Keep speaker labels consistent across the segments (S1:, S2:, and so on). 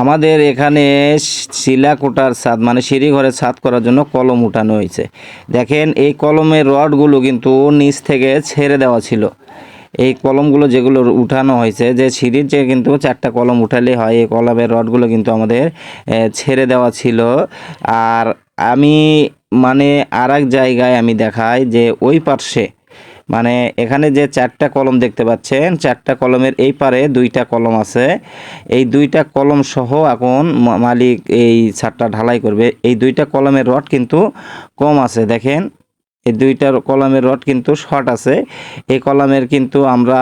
S1: আমাদের এখানে শিলাকোটার ছাদ মানে সিঁড়ি ঘরের ছাদ করার জন্য কলম উঠানো হয়েছে। দেখেন, এই কলমের রডগুলো কিন্তু নিচ থেকে ছেড়ে দেওয়া ছিল। এই কলমগুলো যেগুলো উঠানো হয়েছে, যে সিঁড়ির যে কিন্তু চারটা কলম উঠালে হয়, এই কলমের রডগুলো কিন্তু আমাদের ছেড়ে দেওয়া ছিল। আর আমি মানে আর জায়গায় আমি দেখাই যে ওই পার্শ্বে মানে এখানে যে চারটা কলম দেখতে পাচ্ছেন, চারটা কলমের এই পারে দুইটা কলম আছে। এই দুইটা কলম সহ এখন মালিক এই ছাদটা ঢালাই করবে। এই দুইটা কলমের রড কিন্তু কম আছে, দেখেন। এই দুইটার কলমের রড কিন্তু শর্ট আছে। এই কলমের কিন্তু আমরা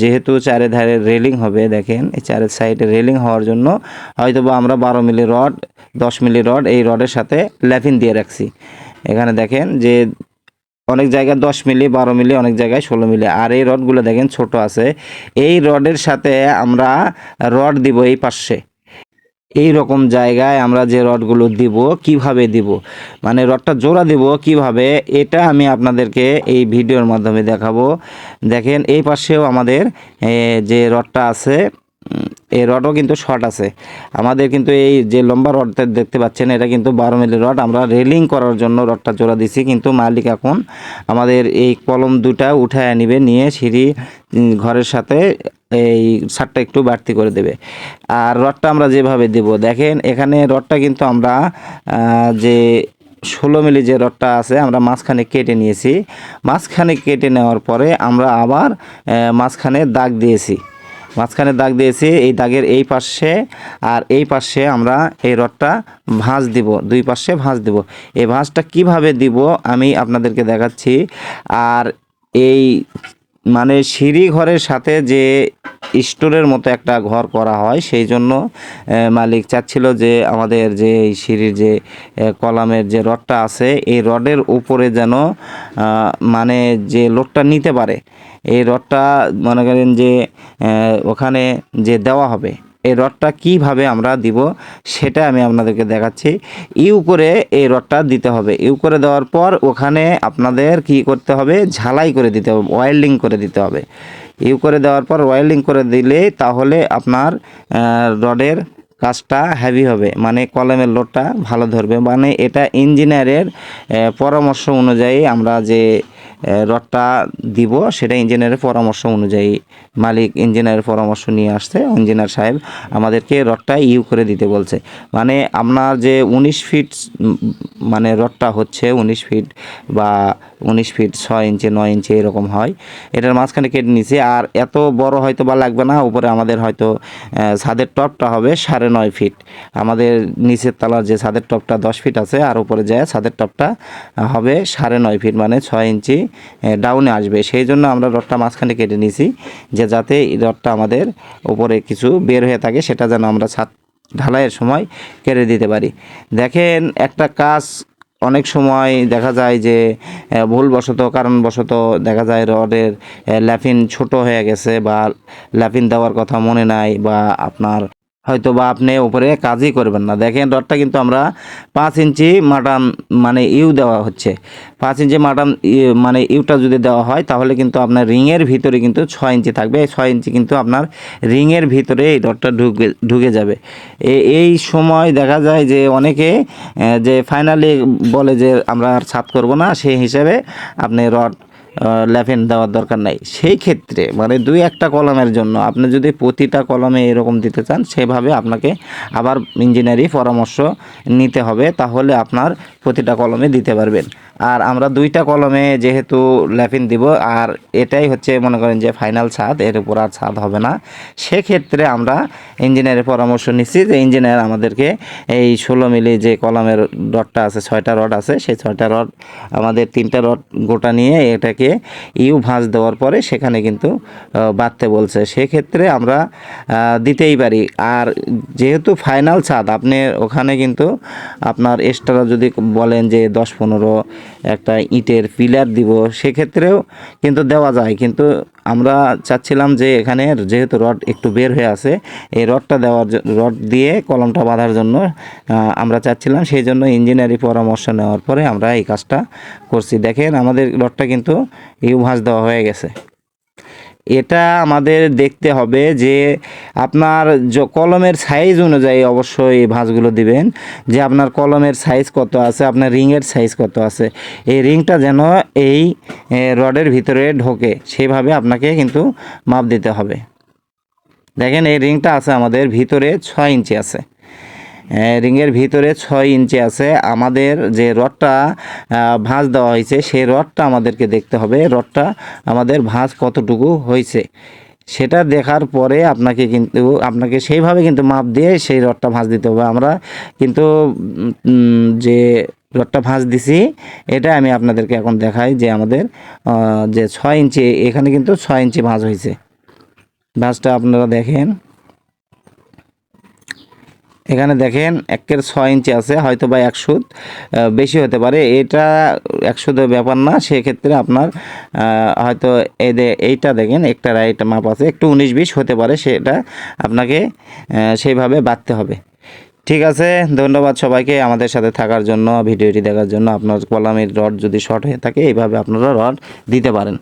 S1: যেহেতু চারে ধারে রেলিং হবে, দেখেন, এই চারের সাইডে রেলিং হওয়ার জন্য হয়তোবা আমরা বারো মিলি রড, দশ মিলি রড এই রডের সাথে ল্যাফিন দিয়ে রাখছি। এখানে দেখেন যে অনেক জায়গায় দশ মিলি, বারো মিলি, অনেক জায়গায় ষোলো মিলি। আর এই রডগুলো দেখেন, ছোট আছে। এই রডের সাথে আমরা রড দিব এই পাশে। এই রকম জায়গায় আমরা যে রডগুলো দিব, কীভাবে দিব? মানে রডটা জোড়া দিব কীভাবে? এটা আমি আপনাদেরকে এই ভিডিওর মাধ্যমে দেখাবো। দেখেন, এই পাশেও আমাদের যে রডটা আছে এই রডও কিন্তু শর্ট আছে। আমাদের কিন্তু এই যে লম্বা রডটা দেখতে পাচ্ছেন, এটা কিন্তু বারো মিলি রড আমরা রেলিং করার জন্য রডটা জোড়া দিছি, কিন্তু মালিক এখন আমাদের এই কলম দুটা উঠায় নিবে নিয়ে সিঁড়ি ঘরের সাথে এই সারটা একটু বাড়তি করে দেবে। আর রডটা আমরা যেভাবে দেব, দেখেন এখানে রডটা কিন্তু আমরা যে ষোলো মিলি যে রডটা আছে, আমরা মাঝখানে কেটে নিয়েছি। মাঝখানে কেটে নেওয়ার পরে আমরা আবার মাঝখানে দাগ দিয়েছি। মাঝখানে দাগ দিয়েছি, এই দাগের এই পাশে আর এই পাশে আমরা এই রডটা ভাঁজ দিব, দুই পাশে ভাঁজ দিব। এই ভাঁজটা কীভাবে দিব আমি আপনাদেরকে দেখাচ্ছি। আর এই মানে সিঁড়ি ঘরের সাথে যে স্টোরের মতো একটা ঘর করা হয়। সেই জন্য মালিক চাচ্ছিল যে আমাদের যে এই সিঁড়ির যে কলামের যে রডটা আছে, এই রডের উপরে যেন মানে যে লোডটা নিতে পারে, এই রডটা মনে করেন যে ওখানে যে দেওয়া হবে, এই রডটা কীভাবে আমরা দিব সেটা আমি আপনাদেরকে দেখাচ্ছি। ইউ করে এই রডটা দিতে হবে। ইউ করে দেওয়ার পর ওখানে আপনাদের কি করতে হবে? ঝালাই করে দিতে হবে, ওয়েল্ডিং করে দিতে হবে। ইউ করে দেওয়ার পর ওয়েল্ডিং করে দিলে তাহলে আপনার রডের কাজটা হ্যাভি হবে মানে কলমের লোডটা ভালো ধরবে। মানে এটা ইঞ্জিনিয়ারের পরামর্শ অনুযায়ী আমরা যে রডটা দিব, সেটা ইঞ্জিনিয়ারের পরামর্শ অনুযায়ী। মালিক ইঞ্জিনিয়ারের পরামর্শ নিয়ে আসছে, ইঞ্জিনিয়ার সাহেব আমাদেরকে রডটা ইউ করে দিতে বলছে। মানে আপনার যে উনিশ ফিট মানে রডটা হচ্ছে উনিশ ফিট বা উনিশ ফিট ছয় ইঞ্চি, নয় ইঞ্চি এরকম হয়। এটার মাঝখানে কেটে নিয়েছি আর এত বড় হয়তো বা লাগবে না, উপরে আমাদের হয়তো ছাদের টপটা হবে সাড়ে নয় ফিট। আমাদের নিচের তলার যে ছাদের টপটা দশ ফিট আছে, আর উপরে যায় ছাদের টপটা হবে সাড়ে নয় ফিট মানে ছয় ইঞ্চি ডাউনে আসবে। সেই জন্য আমরা রডটা মাঝখানে কেটে নিয়েছি যে যাতে রডটা আমাদের উপরে কিছু বের হয়ে থাকে, সেটা যেন আমরা ছাদ ঢালাইয়ের সময় কেটে দিতে পারি। দেখেন, একটা কাজ অনেক সময় দেখা যায় যে ভুলবশত, কারণবশত দেখা যায় রডের ল্যাফিন ছোট হয়ে গেছে বা ল্যাফিন দেওয়ার কথা মনে নাই বা আপনার হয়তো বা আপনি উপরে কাজই করবেন না। দেখেন, রডটা কিন্তু আমরা পাঁচ ইঞ্চি মাটাম মানে ইউ দেওয়া হচ্ছে। পাঁচ ইঞ্চি মাটাম ই- মানে ইউটা যদি দেওয়া হয়, তাহলে কিন্তু আপনার রিংয়ের ভিতরে কিন্তু ছয় ইঞ্চি থাকবে। এই ছয় ইঞ্চি কিন্তু আপনার রিংয়ের ভিতরে এই রডটা ঢুকে ঢুকে যাবে। এই সময় দেখা যায় যে অনেকে যে ফাইনালি বলে যে আমরা আর ছাদ করব না, সেই হিসাবে আপনি রড লেভেন দেওয়ার দরকার নাই। সেই ক্ষেত্রে মানে দুই একটা কলমের জন্য আপনি যদি প্রতিটা কলমে এরকম দিতে চান, সেভাবে আপনাকে আবার ইঞ্জিনিয়ারি পরামর্শ নিতে হবে, তাহলে আপনার প্রতিটা কলমে দিতে পারবেন। আর আমরা দুইটা কলমে যেহেতু ল্যাফিন দিব, আর এটাই হচ্ছে মনে করেন যে ফাইনাল ছাদ, এর উপর আর ছাদ হবে না। সেক্ষেত্রে আমরা ইঞ্জিনিয়ারের পরামর্শ নিচ্ছি যে ইঞ্জিনিয়ার আমাদেরকে এই ষোলো মিলি যে কলমের রডটা আছে, ছয়টা রড আছে, সেই ছয়টা রড আমাদের তিনটা রড গোটা নিয়ে এটাকে ইউ ভাঁজ দেওয়ার পরে সেখানে কিন্তু বাঁধতে বলছে। সেক্ষেত্রে আমরা দিতেই পারি। আর যেহেতু ফাইনাল ছাদ, আপনি ওখানে কিন্তু আপনার এক্সট্রা যদি বলেন যে দশ পনেরো একটা ইটের পিলার দিব, সেক্ষেত্রেও কিন্তু দেওয়া যায়। কিন্তু আমরা চাচ্ছিলাম যে এখানে যেহেতু রড একটু বের হয়ে আছে, এই রডটা দেওয়ার রড দিয়ে কলমটা বাঁধার জন্য আমরা চাচ্ছিলাম। সেই জন্য ইঞ্জিনিয়ারি পরামর্শ নেওয়ার পরে আমরা এই কাজটা করছি। দেখেন আমাদের রডটা কিন্তু ইউ ভাঁজ দেওয়া হয়ে গেছে। এটা আমাদের দেখতে হবে যে আপনার কলমের সাইজ অনুযায়ী অবশ্যই এই ভাঁজগুলো দিবেন। যে আপনার কলমের সাইজ কত আছে, আপনার রিংয়ের সাইজ কত আছে। এই রিংটা যেন এই রডের ভিতরে ঢোকে, সেভাবে আপনাকে কিন্তু মাপ দিতে হবে। দেখেন এই রিংটা আছে আমাদের ভিতরে ছয় ইঞ্চি আছে। রিংয়ের ভিতরে ছয় ইঞ্চি আছে। আমাদের যে রডটা ভাঁজ দেওয়া হয়েছে, সেই রডটা আমাদেরকে দেখতে হবে। রডটা আমাদের ভাঁজ কতটুকু হয়েছে। সেটা দেখার পরে আপনাকে কিন্তু, আপনাকে সেইভাবে কিন্তু মাপ দিয়ে সেই রডটা ভাঁজ দিতে হবে। আমরা কিন্তু যে রডটা ভাঁজ দিছি, এটা আমি আপনাদেরকে এখন দেখাই যে আমাদের যে ছয় ইঞ্চি, এখানে কিন্তু ছয় ইঞ্চি ভাঁজ হয়েছে। ভাঁজটা আপনারা দেখেন। এখানে দেখেন একের ছয় ইঞ্চি আছে, হয়তো বা এক সুদ বেশি হতে পারে। এটা এক সুদের ব্যাপার না, সেক্ষেত্রে আপনার হয়তো এই এইটা দেখেন, একটা রাইট মাপ আছে, একটু উনিশ বিশ হতে পারে, সেটা আপনাকে সেইভাবে বাঁধতে হবে। ঠিক আছে, ধন্যবাদ সবাইকে আমাদের সাথে থাকার জন্য, ভিডিওটি দেখার জন্য। আপনার কলামের রড যদি শর্ট হয়ে থাকে, এইভাবে আপনারা রড দিতে পারেন।